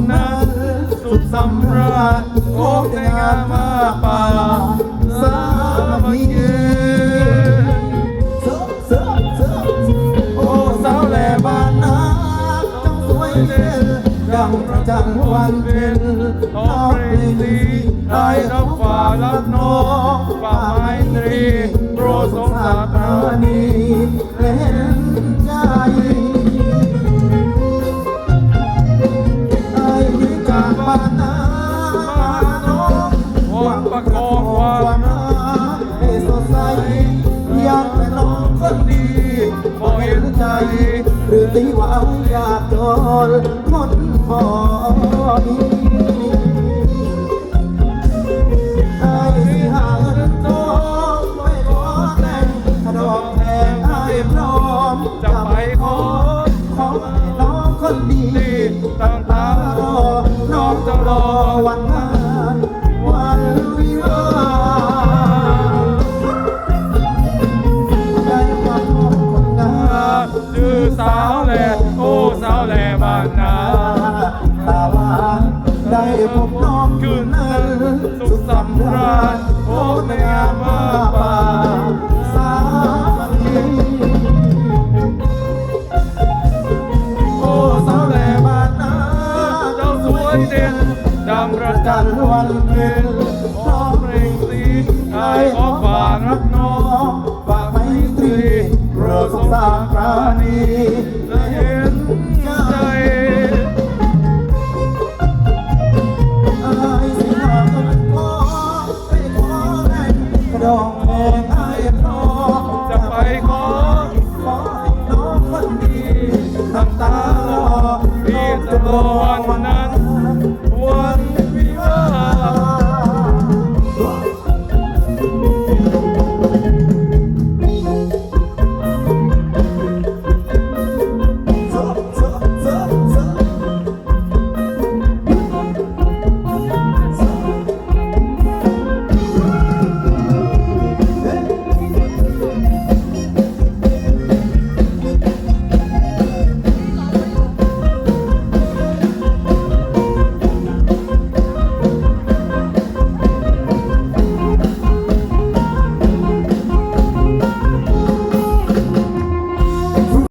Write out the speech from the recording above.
นนั้นสุขสำราญโอ้แต่งานมาป่าสามีเสือเสือเสือโอ้สาวแหล่บ้านนาจ้าสวยเด่นดังประจันวันเพ็ญน้องเพลงดีได้รับฝ่ารักน้องฝ่าไม้ตรีโปรดสงสารป ใสอยากเป็นน้องคนดีพอเห็นใจ หรือตีว่าอยากโดนคนพอ ได้พบน้องคืนนั้นสุขสำราญโอ้แต่งามมาป่าสามัคคีโอ้สาวแหล่บ้านนาเจ้าสวยเด่นดังประจันวันเพ็ญพร้อมเพลงตีได้ขอฝากรักน้องฝากไมตรีโปรดสงสารปราณี ทำตาลอพี่จะรอวันนั้น